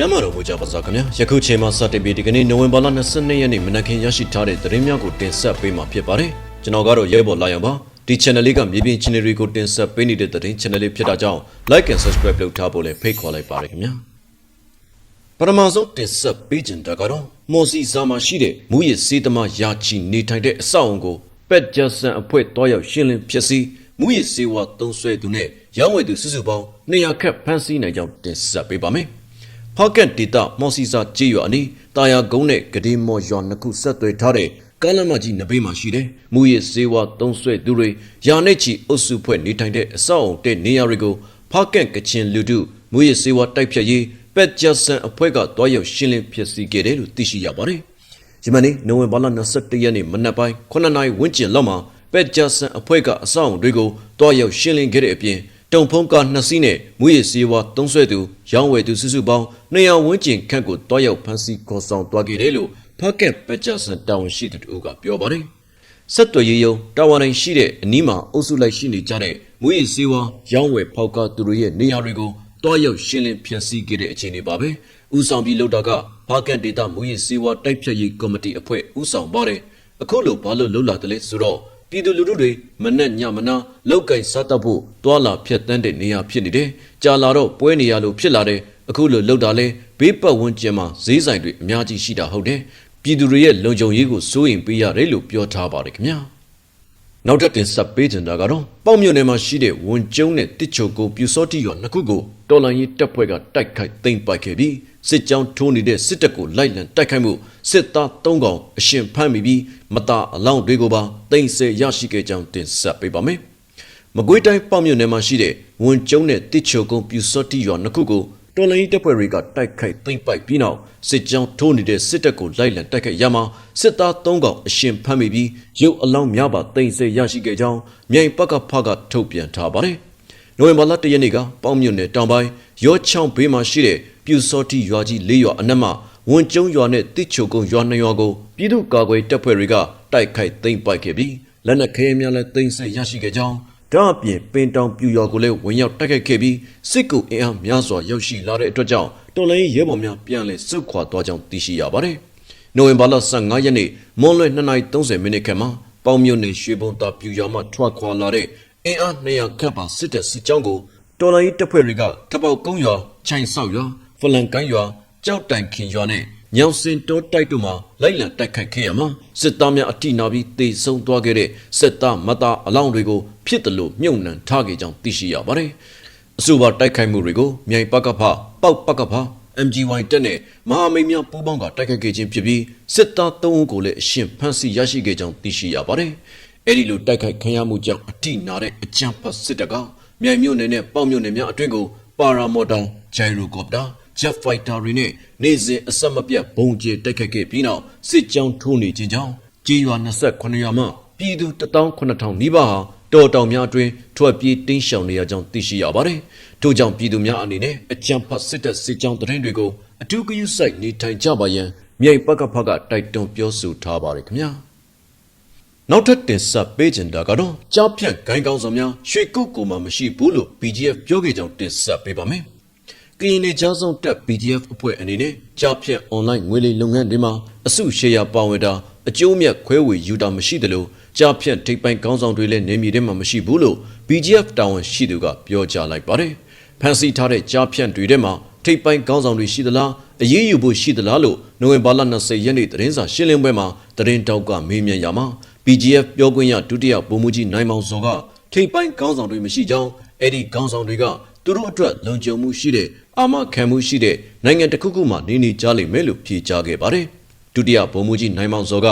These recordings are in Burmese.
ကျမ်းမာတော်မူကြပါစားခင်ဗျာယခုချိန်မှာစတင်ပြီးဒီကနေ့နိုဝင်ဘာလ22ရက်နေ့မနက်ခင်းရရှိထားတဲ့သတင်းများကိုတင်ဆက်ပေးမှာဖြစ်ပါတယ်ကျွန်တော်ကတော့ရဲဘော်လာရန်ပါဒီ channel လေးကမြေပြင် channel တွေကိုတင်ဆက်ပေးနေတဲ့သတင်း channel လေးဖြစ်တာကြောင့် like and subscribe လုပ်ထားဖို့လည်းဖိတ်ခေါ်လိုက်ပါတယ်ခင်ဗျာပထမဆုံးတင်ဆက်ပေးခြင်းတကတော့မော်စီဇာမှာရှိတဲ့မူရစ်စေးသမားယာချီနေထိုင်တဲ့အဆောက်အုံကိုပက်ဂျာဆန်အဖွဲ့တွားရောက်ရှင်းလင်းဖြစ်စီမူရစ်စေဝါသုံးဆွဲသူနဲ့ရောင်းဝယ်သူစုစုပေါင်း200ခက်ဖမ်းဆီးနိုင်ကြောင်းတင်ဆက်ပေးပါမယ်။ ဖောက်ကတ်ဒေတာမော်စီစာကြေးရွာအနီးတာယာကုန်းနဲ့ဂဒီမော်ရွာနှစ်ခုဆက်သွယ်ထားတဲ့ကားလမ်းမကြီးနဘေးမှာရှိတယ်။မူရစ်စေဝါသုံးဆွဲသူတွေယာနဲ့ချီအုပ်စုဖွဲ့နေထိုင်တဲ့အဆောက်အုံတဲ့နေရာတွေကိုဖောက်ကတ်ကချင်လူထုမူရစ်စေဝါတိုက်ဖြတ်ရေးပက်ဂျာဆန်အဖွဲ့ကတွားရောက်ရှင်းလင်းဖြစ်စီခဲ့တယ်လို့သိရှိရပါတယ်။ဒီမနေ့နိုဝင်ဘာလ22ရက်နေ့မနက်ပိုင်း9နာရီဝန်းကျင်လောက်မှာပက်ဂျာဆန်အဖွဲ့ကအဆောက်အုံတွေကိုတွားရောက်ရှင်းလင်းခဲ့တဲ့အပြင် တုံဖုံးကနှစ်စီးနဲ့မူရစ်စေဝါသုံးဆွဲသူရောင်းဝယ်သူစုစုပေါင်း200ဝန်းကျင်ခန့်ကိုတွားရောက်ဖမ်းဆီးခေါ်ဆောင်သွားခဲ့တယ်လို့ဖက်ကက်ပက်ဂျာဆန်တာဝန်ရှိသူတို့ကပြောပါတယ်။ဆက်သွယ်ရေးယုံတာဝန်တိုင်းရှိတဲ့အနီးမှာအုပ်စုလိုက်ရှိနေကြတဲ့မူရစ်စေဝါရောင်းဝယ်ဖောက်ကသူတို့ရဲ့နေရာတွေကိုတွားရောက်ရှင်းလင်းဖျက်ဆီးခဲ့တဲ့အခြေအနေပါပဲ။ဦးဆောင်ပြီးလောက်တာကဖက်ကက်ဒေတာမူရစ်စေဝါတိုက်ဖြတ်ရေးကော်မတီအဖွဲ့ဦးဆောင်ပါတယ်။အခုလိုဘာလို့လှုပ်လာတယ်လဲဆိုတော့ ပြည်သူလူထုတွေမနဲ့ညမနာလောက်ကင်စားတတ်ဖို့တွာလာဖြတ်တန်းတဲ့နေရာဖြစ်နေတယ်။ကြာလာတော့ပွဲနေရလို့ဖြစ်လာတယ်။အခုလိုလောက်တာလဲဘေးပတ်ဝန်းကျင်မှာဈေးဆိုင်တွေအများကြီးရှိတာဟုတ်တယ်။ပြည်သူတွေရဲ့လုံခြုံရေးကိုစိုးရင်ပေးရတယ်လို့ပြောထားပါတယ်ခင်ဗျာ။နောက်ထပ်တင်ဆက်ပေးချင်တာကတော့ပေါ့မြို့နယ်မှာရှိတဲ့ဝန်ကျုံနဲ့တစ်ချိုကိုပြူစောတိရွာနှစ်ခုကိုတော်လန်ရေးတပ်ဖွဲ့ကတိုက်ခိုက်သိမ်းပိုက်ခဲ့ပြီး စစ်ကြောင်းထိုးနေတဲ့စစ်တပ်ကိုလိုက်လံတိုက်ခိုက်မှုစစ်သား၃កောင်အရှင်ဖမ်းမိပြီးမတာအလောင်းတွေကိုပါသိမ်းဆည်းရရှိခဲ့ကြောင်းတင်ဆက်ပေးပါမယ်။မကွေးတိုင်းပေါ့မြို့နယ်မှာရှိတဲ့ဝန်ကျုံနဲ့တစ်ချိုကုန်းပြူစောတိရွာနှစ်ခုကိုတော်လိုင်းတပ်ဖွဲ့တွေကတိုက်ခိုက်သိမ်းပိုက်ပြီးနောက်စစ်ကြောင်းထိုးနေတဲ့စစ်တပ်ကိုလိုက်လံတိုက်ခိုက်ရမှာစစ်သား၃កောင်အရှင်ဖမ်းမိပြီးရုပ်အလောင်းများပါသိမ်းဆည်းရရှိခဲ့ကြောင်းမြိုင်ပကဖကထုတ်ပြန်ထားပါတယ်။နိုဝင်ဘာလ၁ရက်နေ့ကပေါ့မြို့နယ်တောင်ပိုင်းရောချောင်းဘေးမှာရှိတဲ့ ပြူစောတိရွာကြီး၄ရွာအနက်မှာဝန်ကျုံရွာနဲ့တစ်ချိုကုန်းရွာနှစ်ရွာကိုပြည်သူ့ကာကွယ်တပ်ဖွဲ့တွေကတိုက်ခိုက်သိမ်းပိုက်ခဲ့ပြီးလက်နက်ခဲယမ်းများလည်းသိမ်းဆည်းရရှိခဲ့ကြောင်းဒါအပြင်ပင်တောင်ပြူရွာကိုလည်းဝင်ရောက်တိုက်ခိုက်ခဲ့ပြီးစစ်ကူအင်အားများစွာရောက်ရှိလာတဲ့အတွက်ကြောင့်တော်လိုင်းရဲဘော်များပြန်လည်စုခွာသွားကြောင်းသိရှိရပါတယ်။နိုဝင်ဘာလ15ရက်နေ့မွန်လွဲ2:30မိနစ်ခန့်မှာပေါင်မြို့နယ်ရွှေဘုံသာပြူရွာမှထွက်ခွာလာတဲ့အင်အား200ခန့်ပါစစ်တပ်စစ်ကြောင်းကိုတော်လိုင်းတပ်ဖွဲ့တွေကတပေါက်ကုန်းရွာချိုင်ဆောက်ရွာ ဖလန်ကိုင်းရွာကြောက်တိုင်ခင်ရွာနဲ့ညောင်စင်တောတိုက်တို့မှာလိုက်လံတိုက်ခိုက်ခဲ့ရမှာစစ်သားများအထိနာပြီးတေဆုံးသွားခဲ့တဲ့စစ်သားမသားအလောင်းတွေကိုဖြစ်တယ်လို့မြုံနှံထားခဲ့ကြောင်းသိရှိရပါတယ်။အဆိုပါတိုက်ခိုက်မှုတွေကိုမြိုင်ပကဖပေါက်ပကဖ MGY တက်နဲ့မဟာမိတ်များပူးပေါင်းကတိုက်ခိုက်ခဲ့ခြင်းဖြစ်ပြီးစစ်သား၃ဦးကိုလည်းအရှင်ဖမ်းဆီးရရှိခဲ့ကြောင်းသိရှိရပါတယ်။အဲဒီလိုတိုက်ခိုက်ခံရမှုကြောင့်အထိနာတဲ့အကြမ်းဖက်စစ်တပ်ကမြိုင်မြို့နယ်နဲ့ပေါက်မြို့နယ်များအတွင်းကိုပါရာမော်တာဂျိုင်ရိုကော်ပတာ Jet Fighter တွေနဲ့နေစဉ်အဆက်မပြတ်ဘုံကျဲတိုက်ခိုက်ခဲ့ပြီးနောက်စစ်ကြောင်းထိုးနေခြင်းကြောင့်ကြေးရွာ28ရွာမှပြည်သူ18000နီးပါးဟာတော်တောင်များအတွင်းထွက်ပြေးတင်းရှောင်နေရကြောင်းသိရှိရပါတယ်။ထို့ကြောင့်ပြည်သူများအနေနဲ့အကြံဖတ်စစ်တပ်စစ်ကြောင်းတရင်တွေကိုအထူးဂရုစိုက်နေထိုင်ကြပါရန်မြိတ်ပကဖကတိုက်တွန်းပြောဆိုထားပါတယ်ခင်ဗျာ။နောက်ထပ်တင်ဆက်ပေးချင်တာကတော့ကြားဖြတ်ဂိုင်းကောင်းဆောင်များရွှေကုတ်ကိုမှမရှိဘူးလို့ BGF ပြောခဲ့ကြောင်းတင်ဆက်ပေးပါမယ်။ ကရင်နေကြားဆုံးတက် BGF အဖွဲ့အနေနဲ့ကြားဖြတ် online ငွေလိမ်လုပ်ငန်းတွေမှာအစုရှယ်ယာပါဝင်တာအကျိုးမြတ်ခွဲဝေယူတာမရှိသလိုကြားဖြတ်ထိပ်ပိုင်းကောင်းဆောင်တွေလည်းနေမြေထဲမှာမရှိဘူးလို့ BGF တာဝန်ရှိသူကပြောကြားလိုက်ပါတယ်။ဖန်စီထားတဲ့ကြားဖြတ်တွေထဲမှာထိပ်ပိုင်းကောင်းဆောင်တွေရှိသလားအရေးယူဖို့ရှိသလားလို့နိုဝင်ဘာလ20ရက်နေ့သတင်းစာရှင်းလင်းပွဲမှာသတင်းတောက်ကမေးမြန်းရမှာ BGF ပြောခွင့်ရဒုတိယဗိုလ်မှူးကြီးနိုင်မောင်စောကထိပ်ပိုင်းကောင်းဆောင်တွေမရှိကြောင်းအဲ့ဒီကောင်းဆောင်တွေကသူတို့အတွက်လုံခြုံမှုရှိတဲ့ အာမခံမှုရှိတဲ့နိုင်ငံတစ်ခုခုမှနေနေကြလိမ့်မယ်လို့ဖြေကြားခဲ့ပါတယ်။ဒုတိယဗိုလ်မှူးကြီးနိုင်မောင်စောက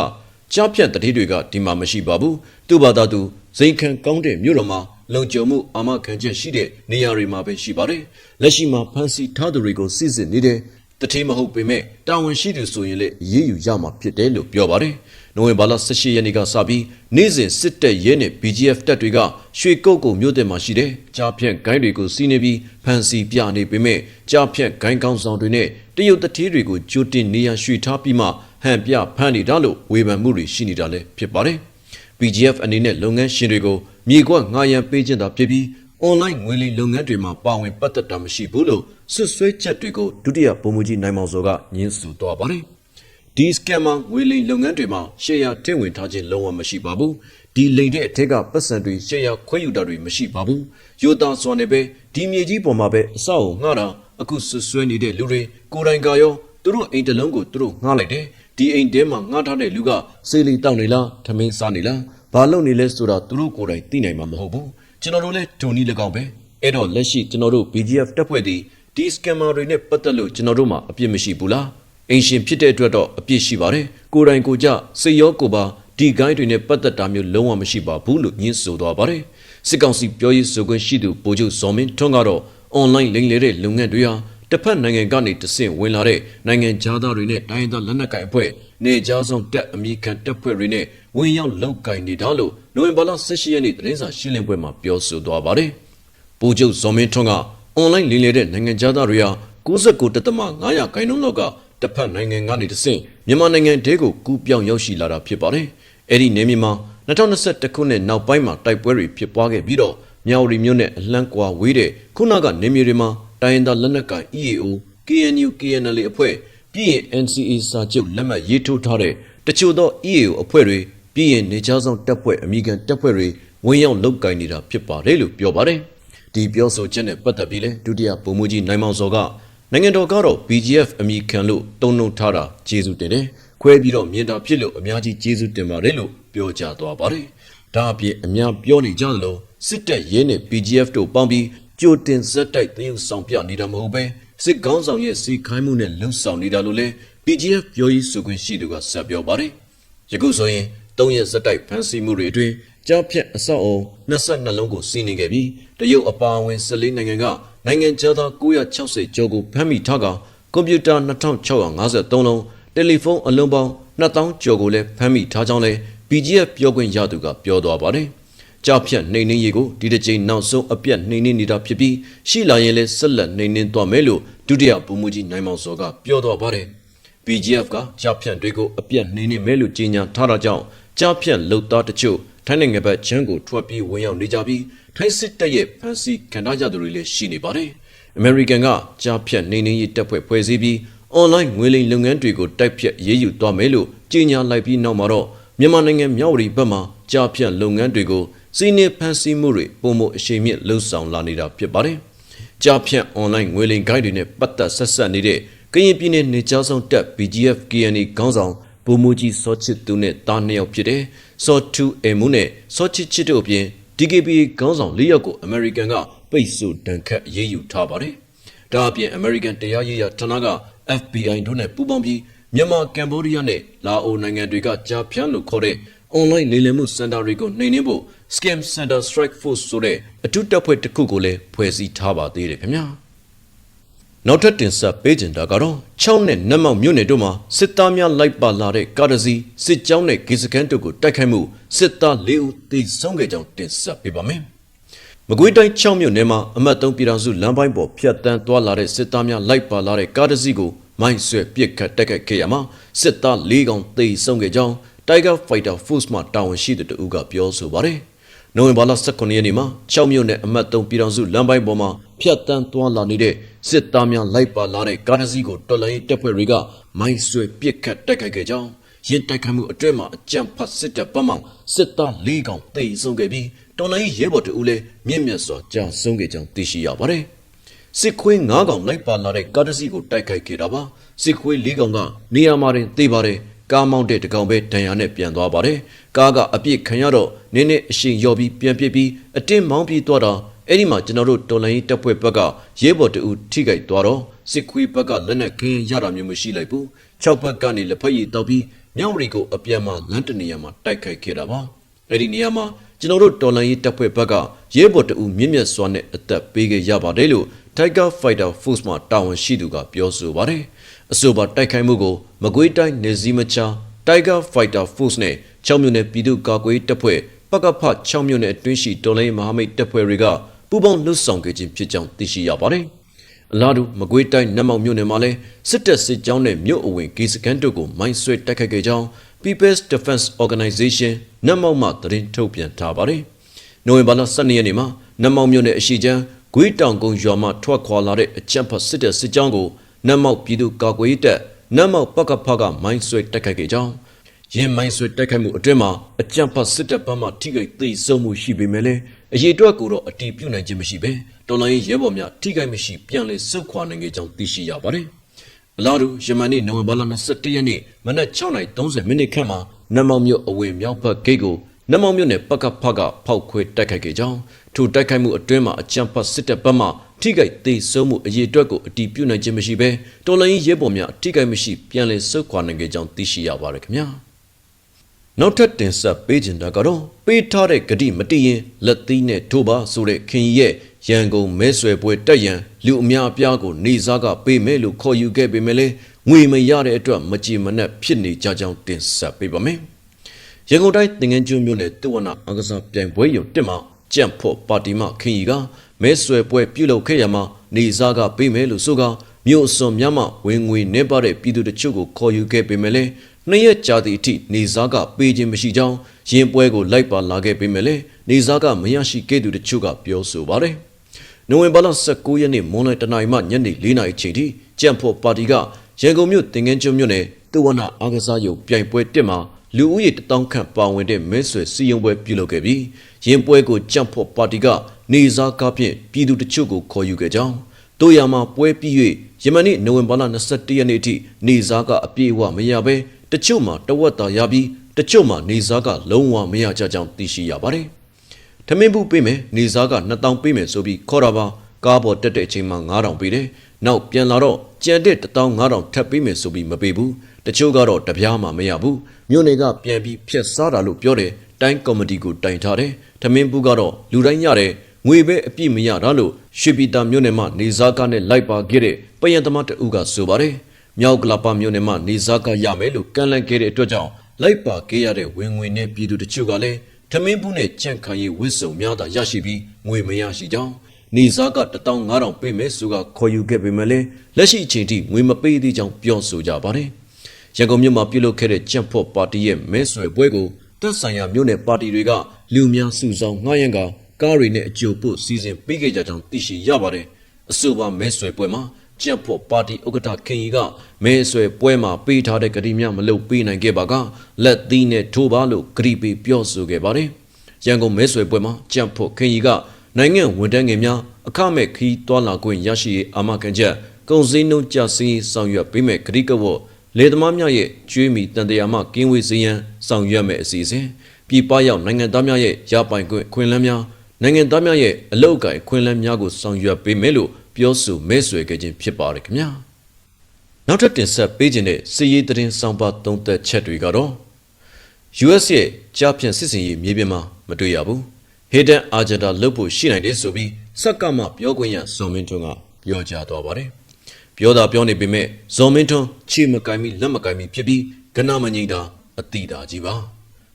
ကြားဖြတ်တတိတွေကဒီမှာမရှိပါဘူး။သူ့ဘာသာသူဇိမ်ခံကောင်းတဲ့မြို့တော်မှာလုံခြုံမှုအာမခံချက်ရှိတဲ့နေရာတွေမှာပဲရှိပါတယ်။လက်ရှိမှာဖမ်းဆီးထားသူတွေကိုစစ်စစ်နေတဲ့ တတိမဟုတ်ပေမဲ့တာဝန်ရှိသူဆိုရင်လည်းရေးယူရမှာဖြစ်တယ်လို့ပြောပါတယ်။နိုဝင်ဘာလ18ရက်နေ့ကစပြီးနေ့စဉ်စစ်တပ်ရဲနဲ့ BGF တပ်တွေကရွှေကုတ်ကုတ်မြို့တင်မှာရှိတဲ့ကြားဖြန့်ဂိုင်းတွေကိုစီးနေပြီးဖမ်းဆီးပြနေပေမဲ့ကြားဖြန့်ဂိုင်းကောင်းဆောင်တွေနဲ့တရုတ်တတိတွေကိုကြိုတင်နေရရွှေထားပြီးမှဟန်ပြဖမ်းနေတာလို့ဝေဖန်မှုတွေရှိနေတာလည်းဖြစ်ပါတယ်။ BGF အနေနဲ့လုပ်ငန်းရှင်တွေကိုမြေကွက်ငှားရမ်းပေးခြင်းသာဖြစ်ပြီး အွန်လိုင်းငွေလိမ်လုပ်ငန်းတွေမှာပါဝင်ပတ်သက်တာမရှိဘူးလို့ဆွဆွဲချက်တွေကိုဒုတိယဗိုလ်မှူးကြီးနိုင်မောင်စောကညင်းဆူသွားပါတယ်။ဒီစကမ်မှာငွေလိမ်လုပ်ငန်းတွေမှာရှယ်ယာထည့်ဝင်ထားခြင်းလုံးဝမရှိပါဘူး။ဒီလိမ်တဲ့အထက်ကပတ်စံတွေရှယ်ယာခွဲယူတာတွေမရှိပါဘူး။ယူတာစွာနဲ့ပဲဒီမြေကြီးပေါ်မှာပဲအဆောက်အုံငှားတာအခုဆွဆွဲနေတဲ့လူတွေကိုယ်တိုင်ကရောသူတို့အိမ်တစ်လုံးကိုသူတို့ငှားလိုက်တယ်။ဒီအိမ်ထဲမှာငှားထားတဲ့လူကစေးလီတောက်နေလားထမင်းစားနေလားဘာလုပ်နေလဲဆိုတာသူတို့ကိုယ်တိုင်သိနိုင်မှာမဟုတ်ဘူး။ ကျွန်တော်တို့လည်းဒုံနီး၎င်းပဲ။အဲ့တော့လက်ရှိကျွန်တော်တို့ BGF တပ်ဖွဲ့ဒီဒီ scammer တွေနဲ့ပတ်သက်လို့ကျွန်တော်တို့မှာအပြစ်မရှိဘူးလား။အင်ရှင်ဖြစ်တဲ့အတွက်တော့အပြစ်ရှိပါတယ်။ကိုယ်တိုင်ကိုယ်ကြစိတ်ရောကိုယ်ပါဒီ guide တွေနဲ့ပတ်သက်တာမျိုးလုံးဝမရှိပါဘူးလို့ညင်းဆိုသွားပါတယ်။စစ်ကောင်စီပြောရေးဆိုခွင့်ရှိသူဗိုလ်ချုပ်ဇော်မင်းထွန်းကတော့ online လိမ်လည်တဲ့လုပ်ငန်းတွေဟာ တစ်ဖက်နိုင်ငံကနေတဆင့်ဝင်လာတဲ့နိုင်ငံခြားသားတွေနဲ့တိုင်းဒေသလက်နက်ကိုင်အဖွဲ့နေကြားဆောင်တပ်အမိခံတပ်ဖွဲ့တွေနဲ့ဝင်ရောက်လောက်ကင်နေတာလို့နိုဝင်ဘာလ18ရက်နေ့သတင်းစာရှင်းလင်းပွဲမှာပြောဆိုသွားပါတယ်။ပူချုပ်ဇော်မင်းထွန်းကအွန်လိုင်းလိမ်လည်တဲ့နိုင်ငံခြားသားတွေဟာ69.900ခိုင်နှုန်းလောက်ကတစ်ဖက်နိုင်ငံကနေတဆင့်မြန်မာနိုင်ငံတဲကိုကူးပြောင်းရောက်ရှိလာတာဖြစ်ပါတယ်။အဲ့ဒီနေမြေမှာ2021ခုနှစ်နောက်ပိုင်းမှာတိုက်ပွဲတွေဖြစ်ပွားခဲ့ပြီးတော့မြောက်ရီမြို့နဲ့အလှမ်းကွာဝေးတဲ့ခုနကနေမြေတွေမှာ တိုင်းရင်းသားလက်နက်ကိုင် EAO KNU KNL အဖွဲ့ပြည်ရင် NCA စာချုပ်လက်မှတ်ရေးထိုးထားတဲ့တချို့သော EAO အဖွဲ့တွေပြည်ရင်နေကြားဆောင်တပ်ဖွဲ့အမိခံတပ်ဖွဲ့တွေဝင်ရောက်လုတ်ကင်နေတာဖြစ်ပါတယ်လို့ပြောပါတယ်ဒီပြောဆိုချက်နဲ့ပတ်သက်ပြီးလဲဒုတိယဗိုလ်မှူးကြီးနိုင်မောင်စောကနိုင်ငံတော်ကတော့ BGF အမိခံလို့တုံ့နှုံထားတာကျေးဇူးတင်တယ်ခွဲပြီးတော့မြင်တာဖြစ်လို့အများကြီးကျေးဇူးတင်ပါတယ်လို့ပြောကြားသွားပါတယ်ဒါအပြင်အများပြောနေကြသလိုစစ်တပ်ရဲနဲ့ BGF တို့ပေါင်းပြီး ကြိုတင်ဇက်တိုက်သင်းယူဆောင်ပြနေတာမဟုတ်ပဲစစ်ကောင်းဆောင်ရဲ့စီခိုင်းမှုနဲ့လှုပ်ဆောင်နေတာလို့လဲ BGF ပြောရေးဆိုခွင့်ရှိသူကဆက်ပြောပါတယ်ယခုဆိုရင်၃ရက်ဇက်တိုက်ဖမ်းဆီးမှုတွေအတွင်းကြားဖြတ်အဆောက်အုံ22လုံးကိုစီးနေခဲ့ပြီးတရုတ်အပါအဝင်14နိုင်ငံကနိုင်ငံခြားသား960ကျော်ကိုဖမ်းမိထားကကွန်ပျူတာ2653လုံးတယ်လီဖုန်းအလုံးပေါင်း2000ကျော်ကိုလည်းဖမ်းမိထားကြောင်းလဲ BGF ပြောခွင့်ရသူကပြောသွားပါတယ်။ ကြားဖြတ်နှိမ်နှင်းရေးကိုဒီတစ်ချိန်နောက်ဆုံးအပြတ်နှိမ်နှင်းနေတာဖြစ်ပြီးရှိလာရင်လည်းဆက်လက်နှိမ်နှင်းသွားမယ်လို့ဒုတိယဗိုလ်မှူးကြီးနိုင်မောင်စောကပြောသွားပါတယ်။ BGF ကကြားဖြတ်တွေကိုအပြတ်နှိမ်နှင်းမယ်လို့ကြေညာထားတာကြောင့်ကြားဖြတ်လုံသားတချို့ထိုင်းနိုင်ငံဘက်ချမ်းကိုထွက်ပြေးဝင်ရောက်နေကြပြီးထိုင်းစစ်တပ်ရဲ့ဖမ်းဆီးခံထားကြသူတွေလည်းရှိနေပါတယ်။ American ကကြားဖြတ်နှိမ်နှင်းရေးတပ်ဖွဲ့ဖွဲ့စည်းပြီး online ငွေလိမ်လုပ်ငန်းတွေကိုတိုက်ဖြတ်ရေးယူသွားမယ်လို့ကြေညာလိုက်ပြီးနောက်မှာတော့မြန်မာနိုင်ငံမြောက်ရီဘက်မှကြားဖြတ်လုပ်ငန်းတွေကို စီးနေဖန်ဆီးမှုတွေပုံမအရှိန်မြင့်လှုပ်ဆောင်လာနေတာဖြစ်ပါတယ်။ကြားဖြတ် online ငွေလိမ်ဂိုင်းတွေနဲ့ပတ်သက်ဆက်ဆက်နေတဲ့ကရင်ပြည်နယ်နေကြားဆောင်တပ် BGF KNA ခေါင်းဆောင်ဗိုလ်မှူးကြီးစောချစ်သူနဲ့တားနှစ်ယောက်ဖြစ်တဲ့စောတူအမှုနဲ့စောချစ်ချစ်တို့အပြင် DKB ခေါင်းဆောင်၄ယောက်ကို American ကပိတ်ဆို့တန်ခတ်ရေးယူထားပါတယ်။ဒါအပြင် American တရားရေးရာဌာနက FBI တို့နဲ့ပူးပေါင်းပြီးမြန်မာကမ်ဘောဒီးယားနဲ့လာအိုနိုင်ငံတွေကကြားဖြန့်လို့ခေါ်တဲ့ online လိမ်လည်မှုစင်တာတွေကိုနှိမ်နင်းဖို့ Scam Center Strike Force ဆိုတဲ့အထူးတပ်ဖွဲ့တစ်ခုကိုလည်းဖွဲ့စည်းထားပါသေးတယ်ခင်ဗျာနောက်ထပ်တင်ဆက်ပေးကြတာကတော့6နဲ့နတ်မောက်မြို့နယ်တို့မှာစစ်သားများလိုက်ပါလာတဲ့ကားတစ်စီးစစ်ကြောင်းနဲ့ဂီစကန်တို့ကိုတိုက်ခိုက်မှုစစ်သား၄ဦးသေဆုံးခဲ့ကြောင်းတင်ဆက်ပေးပါမယ်မကွေးတိုင်း6မြို့နယ်မှာအမတ်3ပြည်တော်စုလမ်းပိုင်းပေါ်ဖြတ်တန်းသွားလာတဲ့စစ်သားများလိုက်ပါလာတဲ့ကားတစ်စီးကိုမိုင်းဆွဲပစ်ခတ်တိုက်ခိုက်ခဲ့ရမှာစစ်သား၄កောင်သေဆုံးခဲ့ကြောင်း Tiger Fighter Force မှတာဝန်ရှိသူတဦးကပြောဆိုပါတယ်။နိုဝင်ဘာလ19ရက်နေ့မှာ6မြို့နယ်အမှတ်3ပြည်ထောင်စုလမ်းပိုင်းပေါ်မှာဖြတ်တန်းသွားလာနေတဲ့စစ်သားများလိုက်ပါလာတဲ့ကားတစ်စီးကိုတော်လှန်ရေးတပ်ဖွဲ့တွေကမိုင်းဆွဲပစ်ခတ်တိုက်ခိုက်ခဲ့ကြောင်းရင်တိုက်ခတ်မှုအတွင်းမှာအကြံဖတ်စစ်တပ်ဘက်မှစစ်သား၄ကောင်တိတ်ဆုံးခဲ့ပြီးတော်လှန်ရေးရဲဘော်တအုပ်လည်းမြင့်မြတ်စွာကြာဆုံးခဲ့ကြောင်းသိရှိရပါတယ်။စစ်ခွေး9កောင်လိုက်ပါလာတဲ့ကားတစ်စီးကိုတိုက်ခိုက်ခဲ့တာပါစစ်ခွေး4កောင်ကနေရာမှာတင်သိပါတယ် ကားမောင်းတဲ့တကောင်ပဲဒဏ်ရာနဲ့ပြန်သွားပါတယ်ကားကအပြစ်ခံရတော့နင်းနဲ့အရှင်ရော်ပြီးပြန်ပစ်ပြီးအတင်းမောင်းပြီးသွားတာအဲ့ဒီမှာကျွန်တော်တို့တော်လိုင်းတပ်ဖွဲ့ဘက်ကရဲဘော်တူထိခိုက်သွားတော့စစ်ခွေးဘက်ကလက်နက်ခင်းရတာမျိုးမရှိလိုက်ဘူး၆ဘက်ကနေလက်ဖက်ရည်တောက်ပြီးမြောက်ရီကိုအပြန်မှာလမ်းတနေရာမှာတိုက်ခိုက်ခဲ့တာပါအဲ့ဒီနေရာမှာကျွန်တော်တို့တော်လိုင်းတပ်ဖွဲ့ဘက်ကရဲဘော်တူမြင့်မြတ်စွာနဲ့အသက်ပေးခဲ့ရပါတယ်လို့ Tiger Fighter Force မှတာဝန်ရှိသူကပြောဆိုပါတယ်။ အဆိုပါတိုက်ခိုက်မှုကိုမကွေးတိုင်းနေစည်းမချာ Tiger Fighter Force နဲ့6မြို့နယ်ပြည်သူ့ကာကွယ်တပ်ဖွဲ့ပကဖ6မြို့နယ်အတွင်းရှိတော်လိုင်းမဟာမိတ်တပ်ဖွဲ့တွေကပူးပေါင်းလှုပ်ဆောင်ခဲ့ခြင်းဖြစ်ကြောင်းသိရှိရပါတယ်။အလားတူမကွေးတိုင်းနတ်မောက်မြို့နယ်မှာလည်းစစ်တပ်စစ်ကြောင်းနဲ့မြို့အဝင်ဂေစကန်တို့ကိုမိုင်းဆွဲတိုက်ခိုက်ခဲ့ကြောင်း People's Defense Organization နတ်မောက်မှသတင်းထုတ်ပြန်ထားပါတယ်။နိုဝင်ဘာလ12ရက်နေ့မှာနတ်မောက်မြို့နယ်အရှိချမ်းဂွေးတောင်ကုန်းရွာမှထွက်ခွာလာတဲ့အကြံဖတ်စစ်တဲ့စစ်ကြောင်းကို နတ်မောက်ပြည်သူ့ကာကွယ်ရေးတပ်နတ်မောက်ပကဖကမိုင်းဆွဲတိုက်ခိုက်ခဲ့ကြောင်းရင်မိုင်းဆွဲတိုက်ခိုက်မှုအတွင်းမှာအကြံဖတ်စစ်တပ်ဘက်မှထိခိုက်သိဆုံးမှုရှိပေမဲ့လည်းအရေးအတွက်ကိုတော့အတီးပြုတ်နိုင်ခြင်းမရှိပဲတော်လိုင်းရဲဘော်များထိခိုက်မရှိပြန်လည်ဆုတ်ခွာနိုင်ခဲ့ကြောင်းသိရှိရပါတယ်အလားတူယမန်နေ့နိုဝင်ဘာလ21ရက်နေ့မနက်6:30မိနစ်ခန့်မှာနတ်မောက်မြို့အဝေမြောက်ဘက်ဂိတ်ကို နတ်မောက်မြို့နယ်ပကဖကဖောက်ခွဲတိုက်ခိုက်ခဲ့ကြောင်းထိုတိုက်ခိုက်မှုအတွင်းမှာအကြံဖတ်စစ်တပ်ဘက်မှထိခိုက်သိဆုံးမှုအရေးအတွက်ကိုအတီးပြုတ်နိုင်ခြင်းမရှိဘဲတော်လိုင်းရဲဘော်များထိခိုက်မရှိပြန်လည်ဆုတ်ခွာနိုင်ခဲ့ကြောင်းသိရှိရပါတယ်ခင်ဗျာနောက်ထပ်တင်ဆက်ပေးခြင်းတာကတော့ပေးထားတဲ့ဂတိမတည်ရင်လက်သီးနဲ့ထိုးပါဆိုတဲ့ခင်ကြီးရဲ့ရန်ကုန်မဲဆွယ်ပွဲတက်ရန်လူအများအပြားကိုနေစားကပေးမယ်လို့ခေါ်ယူခဲ့ပေမဲ့လည်းငွေမရတဲ့အတွက်မကြည်မနှက်ဖြစ်နေကြကြောင်းတင်ဆက်ပေးပါမယ်။ ရန်ကုန်တိုင်းတင်ငန်းကျွန်းမြို့နယ်တဝနာအကစားပြိုင်ပွဲရုံတက်မှာကြံ့ဖို့ပါတီမှခင်ကြီးကမဲဆွယ်ပွဲပြုလုပ်ခဲ့ရမှာနေစားကပေးမယ်လို့ဆိုကမြို့အစွန်များမှဝင်ငွေနေပါတဲ့ပြည်သူတချို့ကိုခေါ်ယူခဲ့ပေမဲ့လည်းနှစ်ရက်ကြာသည့်အထိနေစားကပေးခြင်းမရှိကြောင်းရင်ပွဲကိုလိုက်ပါလာခဲ့ပေမဲ့လည်းနေစားကမရရှိခဲ့သူတချို့ကပြောဆိုပါတယ်။နိုဝင်ဘာလ19ရက်နေ့မွန်းလွဲတနင်္လာမှညနေ4နာရီချိန်ထိကြံ့ဖို့ပါတီကရန်ကုန်မြို့တင်ငန်းကျွန်းမြို့နယ်တူဝနာအားကစားရုံပြိုင်ပွဲတက်မှာ လူဦးရေတထောင်ခန့်ပါဝင်တဲ့မဲဆွယ်စီရင်ပွဲပြုလုပ်ခဲ့ပြီးရင်ပွဲကိုကြံ့ဖို့ပါတီကနေစားကားဖြင့်ပြည်သူတချို့ကိုခေါ်ယူခဲ့ကြောင်းတို့ရမှာပွဲပြီး၍ယမန်နေ့နိုဝင်ဘာလ21ရက်နေ့အထိနေစားကအပြည့်အဝမရဘဲတချို့မှာတဝက်တာရပြီးတချို့မှာနေစားကလုံးဝမရကြကြောင်းသိရှိရပါတယ်။ထမင်းဘူးပေးမယ်နေစားက2000ပေးမယ်ဆိုပြီးခေါ်တာပါကားပေါ်တက်တဲ့အချိန်မှာ9000ပေးတယ်။နောက်ပြန်လာတော့ကြံတဲ့15000ထပ်ပေးမယ်ဆိုပြီးမပေးဘူး။တချို့ကတော့တပြားမှမရဘူး။ မြို့နယ်ကပြန်ပြီးဖျက်စားတာလို့ပြောတယ်။တိုင်းကော်မတီကိုတိုင်ထားတယ်။ထမင်းဘူးကတော့လူတိုင်းရတယ်ငွေပဲအပြည့်မရတာလို့ရွှေပြည်တာမြို့နယ်မှာနေစားကနဲ့လိုက်ပါခဲ့တဲ့ပယံသမားတဦးကဆိုပါတယ်။မြောက်ကလာပါမြို့နယ်မှာနေစားကရမယ်လို့ကန့်လန့်ခဲ့တဲ့အတွက်ကြောင့်လိုက်ပါခဲ့ရတဲ့ဝင်ငွေနဲ့ပြည်သူတချို့ကလည်းထမင်းဘူးနဲ့ကြန့်ခိုင်ရေးဝစ်စုံများသာရရှိပြီးငွေမရရှိကြောင်းနေစားက15000ပေးမယ်ဆိုကခေါ်ယူခဲ့ပေမဲ့လည်းလက်ရှိအချိန်ထိငွေမပေးသေးကြောင်းပြောဆိုကြပါတယ်။ ရန်ကုန်မြို့မှာပြုလုပ်ခဲ့တဲ့ကြံ့ဖို့ပါတီရဲ့မဲဆွယ်ပွဲကိုတပ်ဆိုင်ရာမြို့နယ်ပါတီတွေကလူများစုဆောင်ငှားရမ်းကကားတွေနဲ့အကြိုပို့စီစဉ်ပေးခဲ့ကြကြောင်းသိရှိရပါတယ်။အဆိုပါမဲဆွယ်ပွဲမှာကြက်ဖို့ပါတီဥက္ကဋ္ဌခင်ကြီးကမဲဆွယ်ပွဲမှာပေးထားတဲ့ဂရီများမလုပ်ပေးနိုင်ခဲ့ပါကလက်သီးနဲ့ထိုးပါလို့ဂရီပေးပြောဆိုခဲ့ပါတယ်။ရန်ကုန်မဲဆွယ်ပွဲမှာကြက်ဖို့ခင်ကြီးကနိုင်ငံဝန်ထမ်းငယ်များအခမဲ့ခီးတွာလာခွင့်ရရှိရေးအာမခံချက်ကုန်စည်နှုန်းကျဆင်းရေးဆောင်ရွက်ပေးမဲ့ဂရီကဝတ် လေသမားများရဲ့ကျွေးမီတန်တရာမှကင်းဝေးစည်းရန်ဆောင်ရွက်မဲ့အစီအစဉ်ပြည်ပရောက်နိုင်ငံသားများရဲ့ရပိုင်ခွင့်ခွင့်လန်းများနိုင်ငံသားများရဲ့အလောက်အကိုင်ခွင့်လန်းများကိုဆောင်ရွက်ပေးမယ်လို့ပြောဆိုမဲဆွယ်ခဲ့ခြင်းဖြစ်ပါတယ်ခင်ဗျာနောက်ထပ်တင်ဆက်ပေးခြင်းတဲ့စီရေးသတင်းဆောင်ပါသုံးသက်ချက်တွေကတော့ US ရဲ့ကြားဖြန့်စစ်စင်ရေးမြေပြင်မှာမတွေ့ရဘူး Hidden Agenda လုပ်ဖို့ရှိနိုင်တယ်ဆိုပြီးစက်ကမှပြောခွင့်ရဇော်မင်းထွန်းကပြောကြားသွားပါတယ် ပြောတာပြောနေပေမဲ့ဇော်မင်းထွန်းချေမကင်မီလက်မကင်မီဖြစ်ပြီးကနမငိတာအတိတာကြီးပါ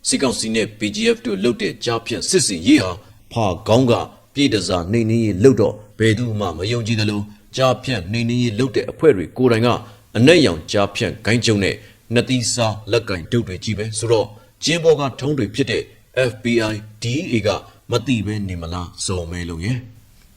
စစ်ကောင်စီနဲ့ PGF တို့လှုပ်တဲ့ကြားဖြန့်စစ်စင်ရေးဟာဖာကောင်းကပြည်တစားနေနေရေးလှုပ်တော့ဘယ်သူမှမယုံကြည်သလိုကြားဖြန့်နေနေရေးလှုပ်တဲ့အဖွဲ့တွေကိုယ်တိုင်ကအနက်ရောင်ကြားဖြန့်ဂိုင်းကျုံနဲ့နှစ်သီးစားလက်ကင်တုတ်တွေကြီးပဲဆိုတော့ကျင်းဘောကထုံးတွေဖြစ်တဲ့ FBI DEA ကမတိပဲနေမလားစုံမဲလို့ရဲ့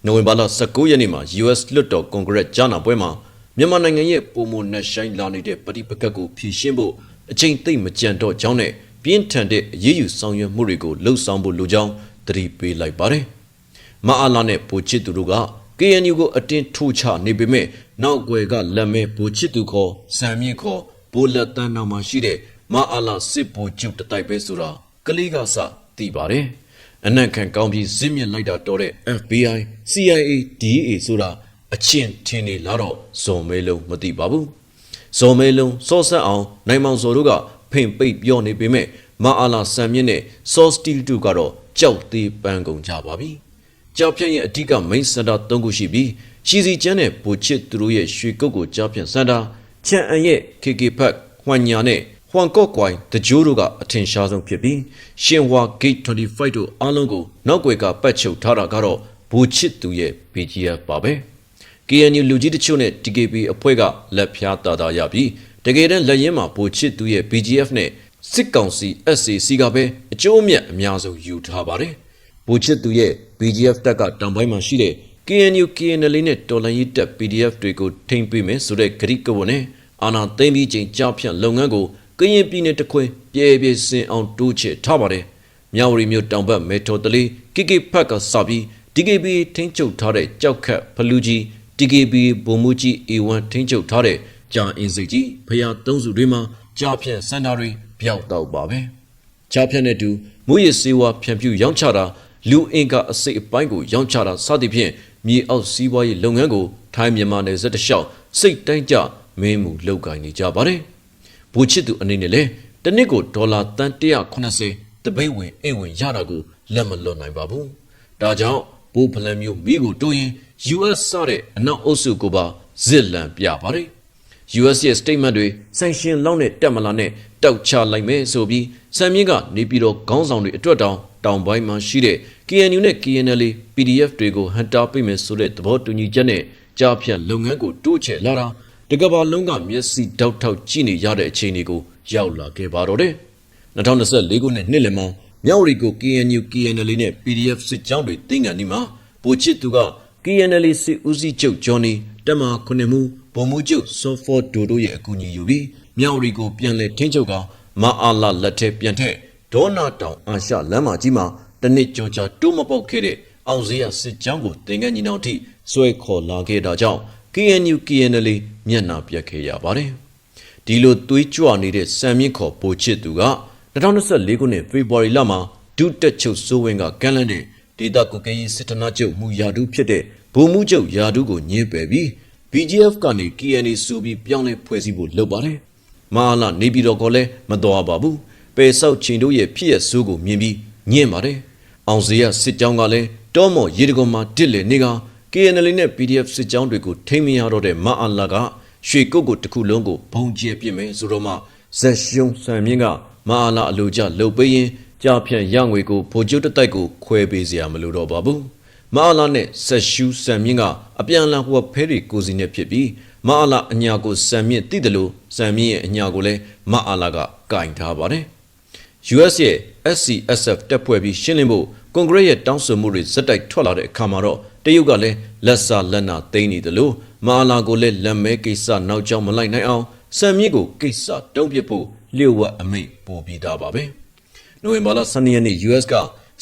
နိုဝင်ဘာလ19ရက်နေ့မှာ US လွှတ်တော်ကွန်ဂရက်ကြားနာပွဲမှာ မြန်မာနိုင်ငံရဲ့ပုံမနှက်ဆိုင်လာနေတဲ့ပဋိပက္ခကိုဖြေရှင်းဖို့အချိန်သိမ့်မကြံတော့ကြောင်းနဲ့ပြင်းထန်တဲ့အရေးယူဆောင်ရွက်မှုတွေကိုလှုံ့ဆော်ဖို့လိုကြောင်းတတိပေးလိုက်ပါတယ်။မအားလာနဲ့ပိုချစ်သူတို့က KNU ကိုအတင်းထိုးချနေပေမဲ့နောက်ွယ်ကလက်မဲပိုချစ်သူခေါ်စံမြင့်ခေါ်ဘိုးလက်တန်းနောက်မှာရှိတဲ့မအားလာစစ်ဘိုကျုပ်တတိုက်ပဲဆိုတာကလေးကစသိပါတယ်။အနက်ခံကောင်းပြီးဇစ်မြင့်လိုက်တာတော့တဲ့ FBI CIA DEA ဆိုတာ အချင်းထင်းနေလာတော့ဇုံမဲလုံးမသိပါဘူး။ဇုံမဲလုံးစောဆက်အောင်နိုင်မောင်စောတို့ကဖိန်ပိတ်ပြောနေပေမဲ့မအားလာစံမြင့်နဲ့စောစတီလ်တူကတော့ကြောက်သေးပန်းကုန်ကြပါပြီ။ကြောက်ဖြန့်ရဲ့အဓိက main center ၃ခုရှိပြီးရှီစီကျန်းနဲ့ဘူချစ်သူတို့ရဲ့ရွှေကုတ်ကိုကြောက်ဖြန့်စင်တာချန်အန်ရဲ့ KK ဖက်ဟွမ်ညာနဲ့ဟွမ်ကော့ကွိုင်တကြိုးတို့ကအထင်ရှားဆုံးဖြစ်ပြီးရှင်ဝါ gate 25တို့အားလုံးကိုနောက်ွယ်ကပတ်ချုပ်ထားတာကတော့ဘူချစ်သူရဲ့ BGF ပါပဲ။ KNU လူကြီးတချို့နဲ့ TKP အဖွဲ့ကလက်ဖျားတာတာရပြီးတကယ်တမ်းလက်ရင်းမှာဘူချစ်သူရဲ့ BGF နဲ့စစ်ကောင်စီ SAC ကပဲအကျိုးအမြတ်အများဆုံးယူထားပါတယ်။ဗိုလ်ချစ်သူရဲ့ BGF တပ်ကတောင်ပိုင်းမှာရှိတဲ့ KNU KNL နဲ့တော်လှန်ရေးတပ် PDF တွေကိုထိမ့်ပေးမယ်ဆိုတဲ့ဂရိကဝတ်နဲ့အာဏာသိမ်းပြီးချိန်ကြောက်ဖြန့်လုပ်ငန်းကိုကရင်ပြည်နယ်တစ်ခွင်ပြဲပြဲစင်အောင်တိုးချဲ့ထားပါတယ်။မြောက်ရီမြို့တောင်ဘက်မေထော်တလေး KK ဖက်ကစပြီး DKB ထိန်းချုပ်ထားတဲ့ကြောက်ခတ်ဖလူကြီး DKB ဘုံမူကြီး A1 ထိန်းချုပ်ထားတဲ့ကြာအင်းစိတ်ကြီးဖရာသုံးစုတွေမှာကြာဖြန့်စန္ဒာတွေပြောက်တော့ပါပဲ။ကြာဖြန့်တဲ့တူမူရစ်စေဝါဖြန့်ဖြူရောင်းချတာလူအင်ကအစိတ်အပိုင်းကိုရောင်းချတာစသဖြင့်မြေအောက်စီးပွားရေးလုပ်ငန်းကိုထိုင်းမြန်မာနယ်စပ်တစ်လျှောက်စိတ်တိုင်းကြမင်းမှုလုပ်ကိုင်နေကြပါတယ်။ဘူချစ်သူအနေနဲ့လည်းတစ်နှစ်ကိုဒေါ်လာတန်180တပိတ်ဝင်အိမ်ဝင်ရတာကိုလက်မလွတ်နိုင်ပါဘူး။ဒါကြောင့် ဘိုးဖလန်မျိုးမိကိုတိုးရင် US စတဲ့အနောက်အုပ်စုကိုပါဇစ်လန်ပြပါတယ်။ US ရဲ့ statement တွေ sanction လောက်နဲ့တက်မလာနဲ့တောက်ချလိုက်မယ်ဆိုပြီးစံမြင့်ကနေပြည်တော်ခေါင်းဆောင်တွေအတွက်တောင်တောင်ပိုင်းမှာရှိတဲ့ KNU နဲ့ KNL PDF တွေကိုဟန်တာပိမယ်ဆိုတဲ့သဘောတူညီချက်နဲ့ကြားဖြတ်လုပ်ငန်းကိုတိုးချဲ့လာတာတကဘာလုံးကမျက်စိတောက်ထောက်ကြည့်နေရတဲ့အခြေအနေကိုရောက်လာခဲ့ပါတော့တယ်2024ခုနှစ်နှစ်လယ်မှာ မြောက်ရီကို KNU KNL နဲ့ PDF စစ်ကြောင်းတွေတင်ကန်ဒီမှာပိုချစ်သူက KNL စစ်ဦးစီးချုပ်ဂျွန်နီတက်မာခုနှစ်မှုဗိုလ်မှူးချုပ်စောဖောဒိုတို့ရဲ့အကူအညီယူပြီးမြောက်ရီကိုပြန်လည်ထိန်းချုပ်ကမအားလာလက်ထက်ပြန်ထက်ဒေါနာတောင်အာရှလမ်းမကြီးမှာတနစ်ကြောကြာတိုးမပေါက်ခဲ့တဲ့အောင်စရစစ်ကြောင်းကိုတင်ကန်ညီနောင်ထိဆွဲခေါ်လာခဲ့တာကြောင့် KNU KNL မျက်နှာပြတ်ခဲ့ရပါတယ်ဒီလိုသွေးကြွနေတဲ့စံမြင့်ခေါ်ပိုချစ်သူက 2024ခုနှစ်ဖေဖော်ဝါရီလမှာဒုတက်ချုပ်စိုးဝင်းကကမ်းလှမ်းတဲ့ဒေတာကုကဲရေးစစ်တနာချုပ်မူယာဒူးဖြစ်တဲ့ဗိုလ်မှူးချုပ်ယာဒူးကိုညှင်းပယ်ပြီး BGF ကနေ KNA ဆိုပြီးပြောင်းလဲဖွဲ့စည်းဖို့လုပ်ပါတယ်။မဟာလာနေပြည်တော်ကလည်းမတော်ပါဘူး။ပယ်ဆောက်ချင်းတို့ရဲ့ဖြစ်ရဆိုးကိုမြင်ပြီးညှင်းပါတယ်။အောင်စရစစ်ကြောင်းကလည်းတောမော်ရေတကုံမှာတစ်လေနေက KNL နဲ့ PDF စစ်ကြောင်းတွေကိုထိမ့်မရတော့တဲ့မဟာလာကရွှေကုတ်ကိုတစ်ခုလုံးကိုဘုံကျဲပြစ်မယ်ဆိုတော့မှဇက်ရှုံဆံမြင့်က မဟာလာအလိုကျလှုပ်ပေးရင်ကြာဖြန့်ရငွေကိုဗိုလ်ချုပ်တတိုက်ကိုခွဲပေးစရာမလိုတော့ပါဘူးမဟာလာနဲ့ဆက်ရှူးစံမြင့်ကအပြန်အလှန်ဟိုဖဲတွေကိုစီနဲ့ဖြစ်ပြီးမဟာလာအညာကိုစံမြင့်တိတယ်လို့စံမြင့်ရဲ့အညာကိုလည်းမဟာလာကကင်ထားပါတယ် US ရဲ့ SCSF တပ်ဖွဲ့ပြီးရှင်းလင်းဖို့ကွန်ဂရက်ရဲ့တောင်းဆိုမှုတွေဇက်တိုက်ထွက်လာတဲ့အခါမှာတော့တရုတ်ကလည်းလက်စာလက်နာသိမ့်နေတယ်လို့မဟာလာကိုလည်းလက်မဲကိစ္စနောက်ကျောင်းမလိုက်နိုင်အောင်စံမြင့်ကိုကိစ္စတုံးပစ်ဖို့ လျှို့ဝှက်အမိန့်ပို့ပြီးသားပါပဲ။နိုဝင်ဘာလ12ရက်နေ့ US က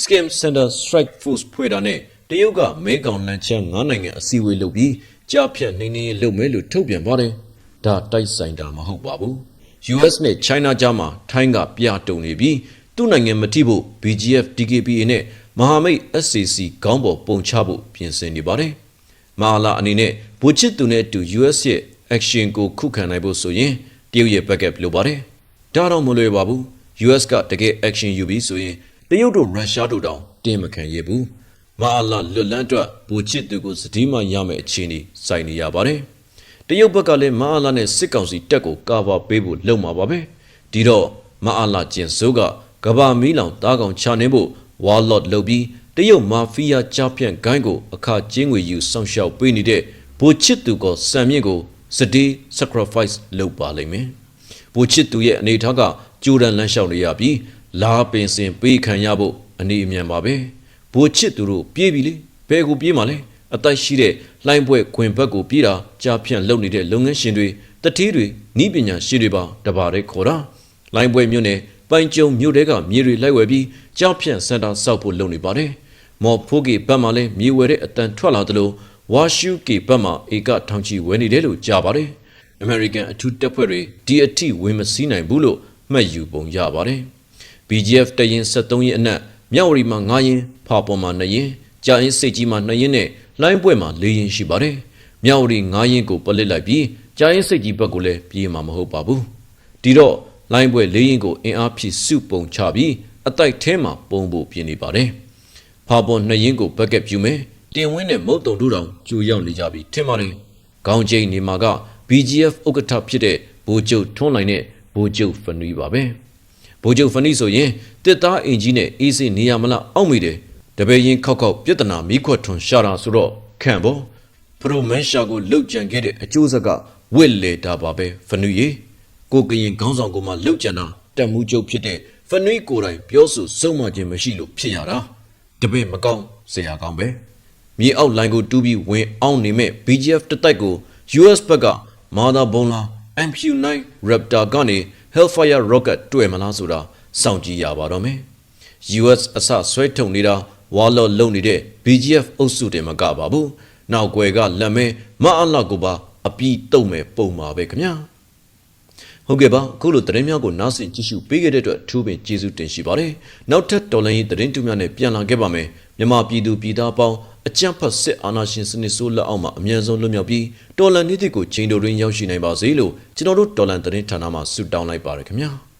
Scam Center Strike Force ဖွဲ့တာနဲ့တရုတ်ကမဲကောင်လန်ချမ်း9နိုင်ငံအစည်းအဝေးလုပ်ပြီးကြားဖြတ်နေနေလုပ်မယ်လို့ထုတ်ပြန်ပါတယ်။ဒါတိုက်ဆိုင်တာမဟုတ်ပါဘူး။ US နဲ့ China ကြားမှာထိုင်းကပြတုံနေပြီးသူ့နိုင်ငံမထိဖို့ BGF DKPA နဲ့မဟာမိတ် SCC ခေါင်းပေါ်ပုံချဖို့ပြင်ဆင်နေပါတယ်။မဟာလာအနေနဲ့ဘူချစ်သူနဲ့အတူ US ရဲ့ action ကိုခုခံနိုင်ဖို့ဆိုရင်တရုတ်ရဲ့ backup လိုပါတယ်။ ဒါတော့မလွယ်ပါဘူး။ US ကတကယ် action ယူပြီးဆိုရင်တရုတ်တို့ရုရှားတို့တောင်တင်းမခံရဘူး။မဟာလာလွတ်လန်းအတွက်ဘူချစ်သူကိုစတိမရမယ့်အခြေအနေစိုက်နေရပါတယ်။တရုတ်ဘက်ကလည်းမဟာလာနဲ့စစ်ကောင်စီတက်ကိုကာဗာပေးဖို့လုပ်မှာပါပဲ။ဒီတော့မဟာလာကျင်စိုးကကဘာမီးလောင်တားကောင်ချနေဖို့ဝါလော့လုပ်ပြီးတရုတ်မာဖီးယားကြားဖြန့်ဂိုင်းကိုအခါကျင်းငွေယူဆောင်ရှောက်ပေးနေတဲ့ဗိုလ်ချစ်သူကစံမြင့်ကိုစတေး sacrifice လုပ်ပါလိမ့်မယ်။ ဗိုလ်ချစ်သူရဲ့အနေထားကကြိုးတန်းလမ်းလျှောက်နေရပြီးလာပင်စင်ပေးခံရဖို့အနေအမြန်ပါပဲ။ဗိုလ်ချစ်သူတို့ပြေးပြီလေဘယ်ကိုပြေးမှာလဲအတိုက်ရှိတဲ့လှိုင်းပွဲခွင်ဘက်ကိုပြေးတာကြားဖြန့်လုပ်နေတဲ့လုပ်ငန်းရှင်တွေတတိတွေဤပညာရှိတွေပါတပါးတဲ့ခေါ်တာလှိုင်းပွဲမြို့နယ်ပိုင်ကျုံမြို့တဲကမြေတွေလိုက်ဝယ်ပြီးကြောက်ဖြန့်စင်တာစောက်ဖို့လုပ်နေပါတယ်။မော်ဖိုးကီဘက်မှလည်းမြေဝယ်တဲ့အတန်ထွက်လာသလိုဝါရှုကီဘက်မှဧကထောင်ချီဝယ်နေတယ်လို့ကြားပါတယ်။ American အထူးတပ်ဖွဲ့တွေဒီအထိဝင်မစည်းနိုင်ဘူးလို့မှတ်ယူပုံရပါတယ်။ BGF တရင်73ရင်အနက်မြောက်ဝရီမှာ9ရင်ဖာပေါ်မှာ2ရင်ကြာရင်စိတ်ကြီးမှာ2ရင်နဲ့လိုင်းပွဲမှာ4ရင်ရှိပါတယ်။မြောက်ဝရီ9ရင်ကိုပလစ်လိုက်ပြီးကြာရင်စိတ်ကြီးဘက်ကိုလည်းပြေးမှာမဟုတ်ပါဘူး။ဒီတော့လိုင်းပွဲ၄ရင်ကိုအင်အားဖြည့်စုပုံချပြီးအတိုက်ထဲမှာပုံဖို့ပြင်နေပါတယ်။ဖာပေါ်နှစ်ရင်ကိုဘက်ကပ်ပြူမယ်။တင်ဝင်းနဲ့မုတ်တုံတို့တောင်ကြိုရောက်နေကြပြီထင်ပါတယ်။ခေါင်းကျိန်နေမှာက BGF ဥက္ကဋ္ဌဖြစ်တဲ့ဘိုးကျုပ်ထွန်းနိုင်တဲ့ဘိုးကျုပ်ဖနွီပါပဲ။ဘိုးကျုပ်ဖနွီဆိုရင်တစ်သားအင်ကြီးနဲ့အေးစိနေရမလားအောက်မိတယ်။တပည့်ရင်ခောက်ခောက်ပြဿနာမိခွက်ထွန်ရှာတာဆိုတော့ခံပေါ့။ပရိုမန်ရှာကိုလှုပ်ကြံခဲ့တဲ့အကျိုးဆက်ကဝစ်လေတာပါပဲဖနွီရေ။ကိုကရင်ခေါင်းဆောင်ကမှလှုပ်ကြံတာတက်မှုကျုပ်ဖြစ်တဲ့ဖနွေးကိုယ်တိုင်ပြောဆိုစုံမခြင်းမရှိလို့ဖြစ်ရတာဒတပည့်မကောင်းဆရာကောင်းပဲမြေအောက်လိုင်းကိုတူးပြီးဝင်အောင်နေမဲ့ BGF တတိုက်ကို US ဘက်က မာသာဘုံလာ MQ9 Raptor ကနေ Hellfire Rocket တွေ့မလားဆိုတာစောင့်ကြည့်ရပါတော့မယ် US အစဆွဲထုံနေတာဝါလော့လုံနေတဲ့ BGF အုပ်စုတင်မကပါဘူးနောက်ွယ်ကလက်မဲမအလာကိုပါအပီးတုံမဲ့ပုံပါပဲခင်ဗျာ ဟုတ်ကဲ့ပါအခုလိုသတင်းများကိုနားဆင်ကြည့်ရှုပေးခဲ့တဲ့အတွက်အထူးပင်ကျေးဇူးတင်ရှိပါတယ်နောက်ထပ်တော်လိုင်းရေးသတင်းတူများနဲ့ပြန်လာခဲ့ပါမယ်မြန်မာပြည်သူပြည်သားပေါင်းအကြမ်းဖက်စစ်အာဏာရှင်စနစ်ဆိုးလက်အောက်မှာအမြန်ဆုံးလွတ်မြောက်ပြီးတော်လန်နေ့တွေကိုချိန်တိုတွင်ရောက်ရှိနိုင်ပါစေလို့ကျွန်တော်တို့တော်လန်သတင်းဌာနမှဆုတောင်းလိုက်ပါရခင်ဗျာ